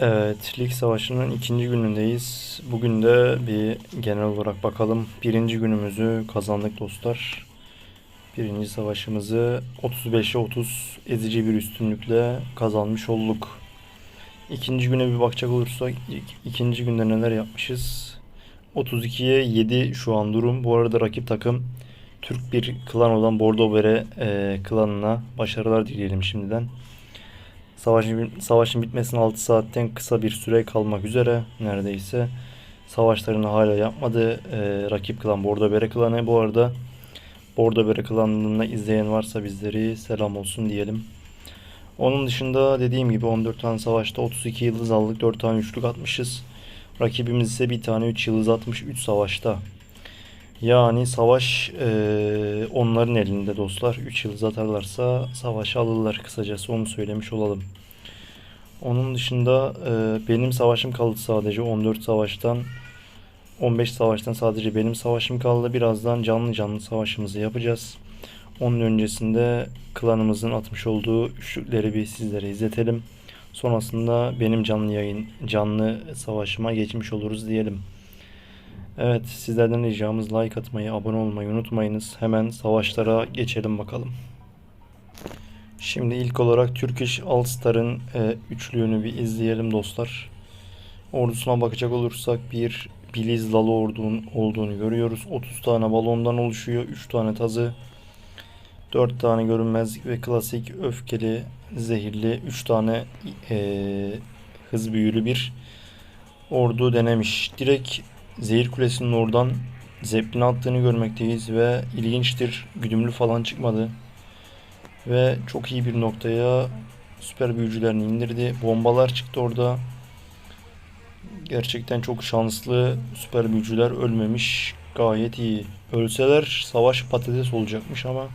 Evet, lig savaşının ikinci günündeyiz. Bugün de bir genel olarak bakalım. Birinci günümüzü kazandık dostlar. Birinci savaşımızı 35'e 30 ezici bir üstünlükle kazanmış olduk. İkinci güne bir bakacak olursak ikinci günde neler yapmışız? 32'ye 7 şu an durum. Bu arada rakip takım Türk bir klan olan Bere e, klanına başarılar dileyelim şimdiden. Savaşın, savaşın bitmesine 6 saatten kısa bir süre kalmak üzere neredeyse. Savaşlarını hala yapmadı. Ee, rakip klan Bordo Bere klanı. Bu arada Bordo Bere klanını izleyen varsa bizleri selam olsun diyelim. Onun dışında dediğim gibi 14 tane savaşta 32 yıldız aldık. 4 tane üçlük atmışız. Rakibimiz ise bir tane 3 yıldız atmış 3 savaşta. Yani savaş eee, onların elinde dostlar. 3 yıldız atarlarsa savaşı alırlar kısacası onu söylemiş olalım. Onun dışında eee, benim savaşım kaldı sadece 14 savaştan 15 savaştan sadece benim savaşım kaldı. Birazdan canlı canlı savaşımızı yapacağız. Onun öncesinde klanımızın atmış olduğu üçlükleri bir sizlere izletelim. Sonrasında benim canlı yayın, canlı savaşıma geçmiş oluruz diyelim. Evet, sizlerden ricamız like atmayı, abone olmayı unutmayınız. Hemen savaşlara geçelim bakalım. Şimdi ilk olarak Turkish All Star'ın e, üçlüğünü bir izleyelim dostlar. Ordusuna bakacak olursak bir Biliz Lalo ordunun olduğunu görüyoruz. 30 tane balondan oluşuyor. 3 tane tazı. 4 tane görünmezlik ve klasik öfkeli, zehirli 3 tane e, hız büyülü bir ordu denemiş. Direkt Zehir Kulesi'nin oradan Zeppelin attığını görmekteyiz ve ilginçtir. Güdümlü falan çıkmadı. Ve çok iyi bir noktaya süper büyücülerini indirdi. Bombalar çıktı orada. Gerçekten çok şanslı süper büyücüler ölmemiş. Gayet iyi. Ölseler savaş patates olacakmış ama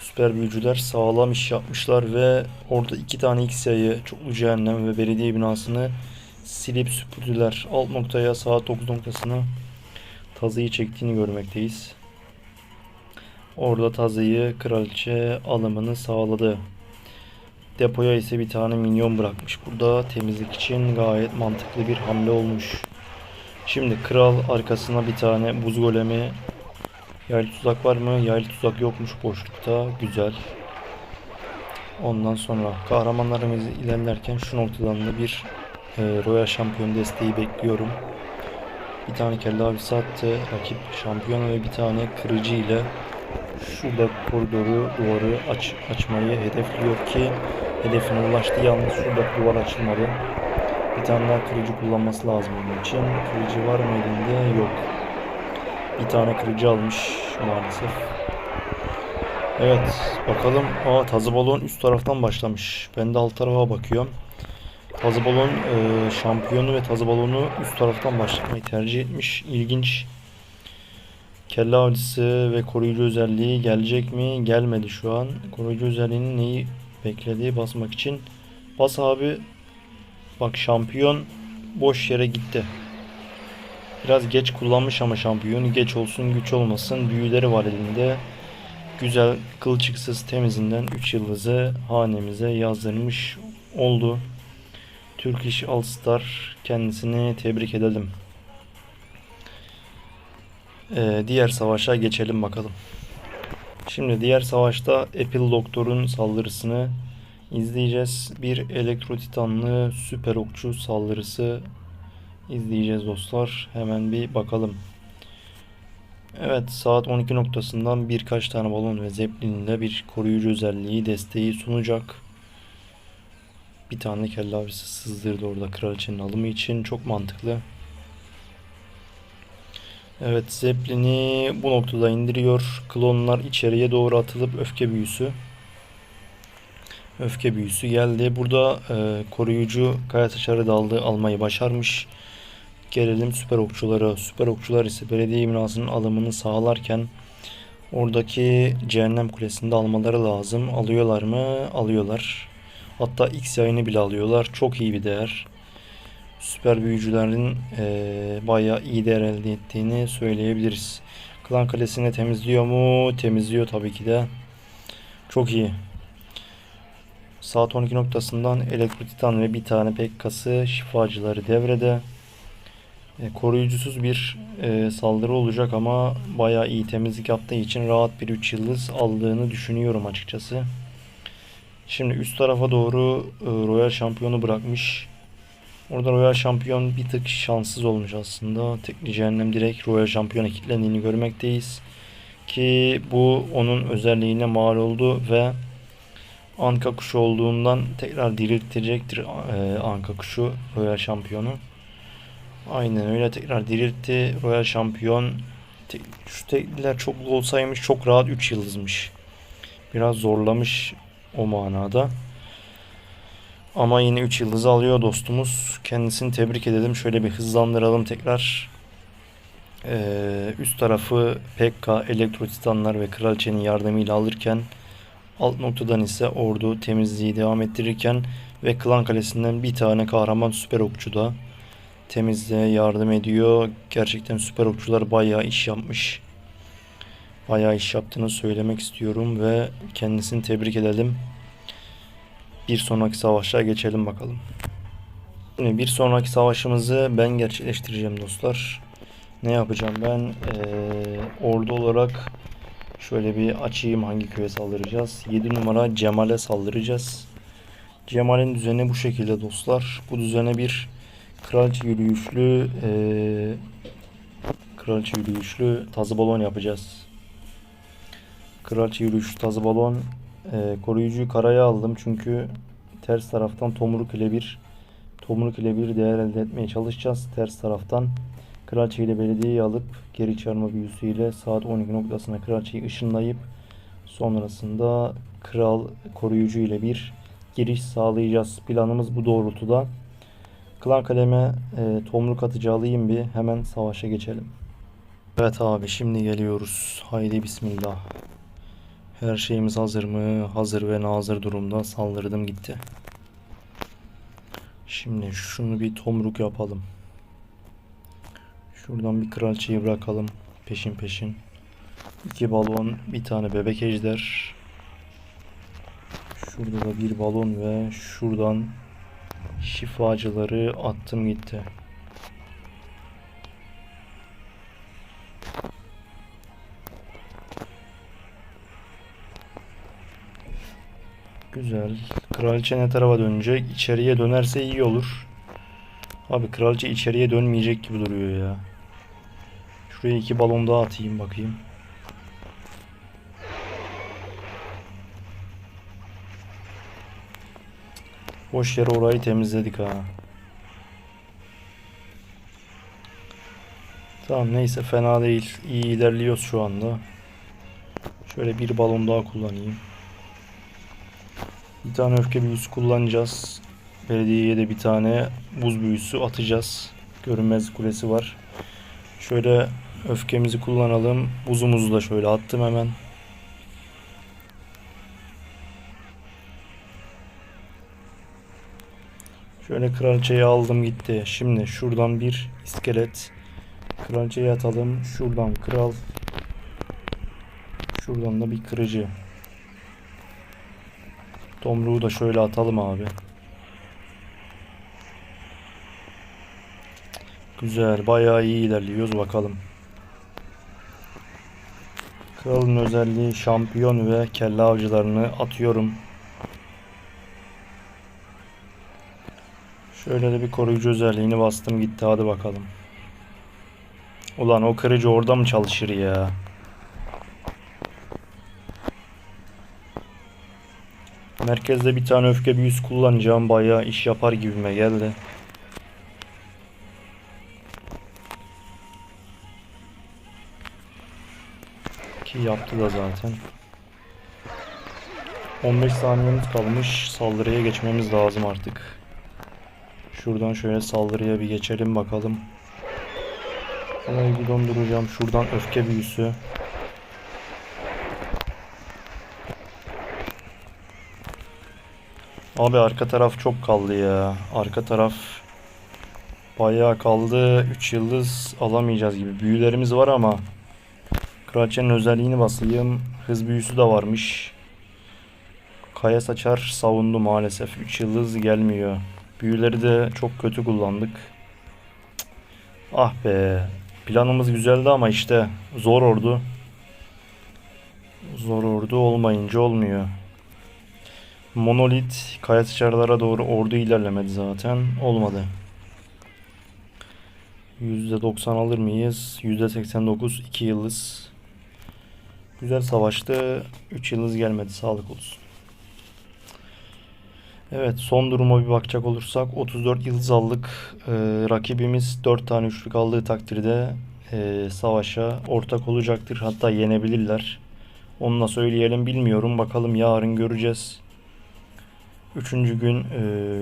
süper büyücüler sağlam iş yapmışlar ve orada iki tane X-Yayı, çoklu cehennem ve belediye binasını silip süpürdüler. Alt noktaya saat 9 noktasına tazıyı çektiğini görmekteyiz. Orada tazıyı kraliçe alımını sağladı. Depoya ise bir tane minyon bırakmış. Burada temizlik için gayet mantıklı bir hamle olmuş. Şimdi kral arkasına bir tane buz golemi Yaylı tuzak var mı? Yaylı tuzak yokmuş boşlukta. Güzel. Ondan sonra kahramanlarımız ilerlerken şu noktadan da bir e, Royal Şampiyon desteği bekliyorum. Bir tane kelle avcısı attı. Rakip şampiyon ve bir tane kırıcı ile şurada koridoru duvarı aç, açmayı hedefliyor ki hedefine ulaştı. Yalnız şurada duvar açılmadı. Bir tane daha kırıcı kullanması lazım onun için. Kırıcı var mı elinde? Yok. Bir tane kırıcı almış maalesef. Evet bakalım. Aa tazı balon üst taraftan başlamış. Ben de alt tarafa bakıyorum. Tazı balon e, şampiyonu ve tazı balonu üst taraftan başlatmayı tercih etmiş. İlginç. Kelle avcısı ve koruyucu özelliği gelecek mi? Gelmedi şu an. Koruyucu özelliğinin neyi beklediği basmak için. Bas abi. Bak şampiyon boş yere gitti. Biraz geç kullanmış ama şampiyonu geç olsun güç olmasın büyüleri var elinde. Güzel kılçıksız temizinden 3 yıldızı hanemize yazdırmış oldu. Turkish All Star kendisini tebrik edelim. Ee, diğer savaşa geçelim bakalım. Şimdi diğer savaşta Apple Doktor'un saldırısını izleyeceğiz. Bir elektro titanlı süper okçu saldırısı izleyeceğiz dostlar. Hemen bir bakalım. Evet saat 12 noktasından birkaç tane balon ve zeppelin ile bir koruyucu özelliği desteği sunacak. Bir tane kelle avcısı sızdırdı orada kraliçenin alımı için. Çok mantıklı. Evet Zeppelin'i bu noktada indiriyor. Klonlar içeriye doğru atılıp öfke büyüsü. Öfke büyüsü geldi. Burada e, koruyucu kaya taşları daldı almayı başarmış. Gelelim süper okçulara. Süper okçular ise belediye binasının alımını sağlarken oradaki cehennem kulesinde almaları lazım. Alıyorlar mı? Alıyorlar. Hatta X yayını bile alıyorlar. Çok iyi bir değer. Süper büyücülerin eee bayağı iyi değer elde ettiğini söyleyebiliriz. Klan kalesini temizliyor mu? Temizliyor tabii ki de. Çok iyi. Saat 12 noktasından Elektrotitan ve bir tane Pekkası şifacıları devrede. E, koruyucusuz bir e, saldırı olacak ama bayağı iyi temizlik yaptığı için rahat bir 3 yıldız aldığını düşünüyorum açıkçası. Şimdi üst tarafa doğru e, Royal Şampiyonu bırakmış. Orada Royal Şampiyon bir tık şanssız olmuş aslında. Tekli Cehennem direkt Royal Şampiyon'a kilitlendiğini görmekteyiz. Ki bu onun özelliğine mal oldu ve Anka kuşu olduğundan tekrar diriltecektir e, Anka kuşu Royal Şampiyonu. Aynen öyle tekrar diriltti. Royal Şampiyon şu tekliler çok olsaymış çok rahat 3 yıldızmış. Biraz zorlamış o manada. Ama yine 3 yıldızı alıyor dostumuz. Kendisini tebrik edelim. Şöyle bir hızlandıralım tekrar. Ee, üst tarafı Pekka, Elektro Titanlar ve Kraliçenin yardımıyla alırken alt noktadan ise ordu temizliği devam ettirirken ve Klan Kalesi'nden bir tane kahraman süper okçu da temizliğe yardım ediyor. Gerçekten süper okçular bayağı iş yapmış. Bayağı iş yaptığını söylemek istiyorum ve kendisini tebrik edelim. Bir sonraki savaşa geçelim bakalım. Şimdi bir sonraki savaşımızı ben gerçekleştireceğim dostlar. Ne yapacağım ben? Ee, ordu olarak şöyle bir açayım hangi köye saldıracağız. 7 numara Cemal'e saldıracağız. Cemal'in düzeni bu şekilde dostlar. Bu düzene bir kraliçe yürüyüşlü ee, kraliçe yürüyüşlü tazı balon yapacağız. Kraliçe yürüyüşlü tazı balon ee, koruyucuyu karaya aldım çünkü ters taraftan tomruk ile bir tomruk ile bir değer elde etmeye çalışacağız. Ters taraftan kraliçe ile belediyeyi alıp geri çağırma büyüsü ile saat 12 noktasına kraliçeyi ışınlayıp sonrasında kral koruyucu ile bir giriş sağlayacağız. Planımız bu doğrultuda. Klan kaleme e, tomruk atıcı alayım bir hemen savaşa geçelim. Evet abi şimdi geliyoruz. Haydi bismillah. Her şeyimiz hazır mı? Hazır ve nazır durumda saldırdım gitti. Şimdi şunu bir tomruk yapalım. Şuradan bir kraliçeyi bırakalım peşin peşin. İki balon, bir tane bebek ejder. Şurada da bir balon ve şuradan şifacıları attım gitti. Güzel. Kraliçe ne tarafa dönecek? İçeriye dönerse iyi olur. Abi kraliçe içeriye dönmeyecek gibi duruyor ya. Şuraya iki balon daha atayım bakayım. Boş yere orayı temizledik ha. Tamam neyse fena değil. İyi ilerliyoruz şu anda. Şöyle bir balon daha kullanayım. Bir tane öfke büyüsü kullanacağız. Belediyeye de bir tane buz büyüsü atacağız. Görünmez kulesi var. Şöyle öfkemizi kullanalım. Buzumuzu da şöyle attım hemen. Şöyle kraliçeyi aldım gitti. Şimdi şuradan bir iskelet. Kraliçeyi atalım. Şuradan kral. Şuradan da bir kırıcı. Tomruğu da şöyle atalım abi. Güzel. Bayağı iyi ilerliyoruz. Bakalım. Kralın özelliği şampiyon ve kelle avcılarını atıyorum. Şöyle de bir koruyucu özelliğini bastım gitti. Hadi bakalım. Ulan o kırıcı orada mı çalışır ya? Merkezde bir tane öfke büyüsü kullanacağım. Bayağı iş yapar gibime geldi. Ki yaptı da zaten. 15 saniyemiz kalmış. Saldırıya geçmemiz lazım artık. Şuradan şöyle saldırıya bir geçelim bakalım. Olayı bir donduracağım. Şuradan öfke büyüsü. Abi arka taraf çok kaldı ya. Arka taraf bayağı kaldı. 3 yıldız alamayacağız gibi. Büyülerimiz var ama Kraliçenin özelliğini basayım. Hız büyüsü de varmış. Kaya Saçar savundu maalesef. 3 yıldız gelmiyor. Büyüleri de çok kötü kullandık. Ah be. Planımız güzeldi ama işte zor ordu. Zor ordu olmayınca olmuyor. Monolit Kaya Saçarlara doğru ordu ilerlemedi zaten. Olmadı. %90 alır mıyız? %89 2 yıldız. Güzel savaştı. 3 yıldız gelmedi. Sağlık olsun. Evet son duruma bir bakacak olursak 34 yıldız aldık. Ee, rakibimiz 4 tane üçlük aldığı takdirde e, savaşa ortak olacaktır. Hatta yenebilirler. Onu da söyleyelim bilmiyorum. Bakalım yarın göreceğiz. Üçüncü gün e,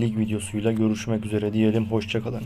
lig videosuyla görüşmek üzere diyelim. Hoşçakalın.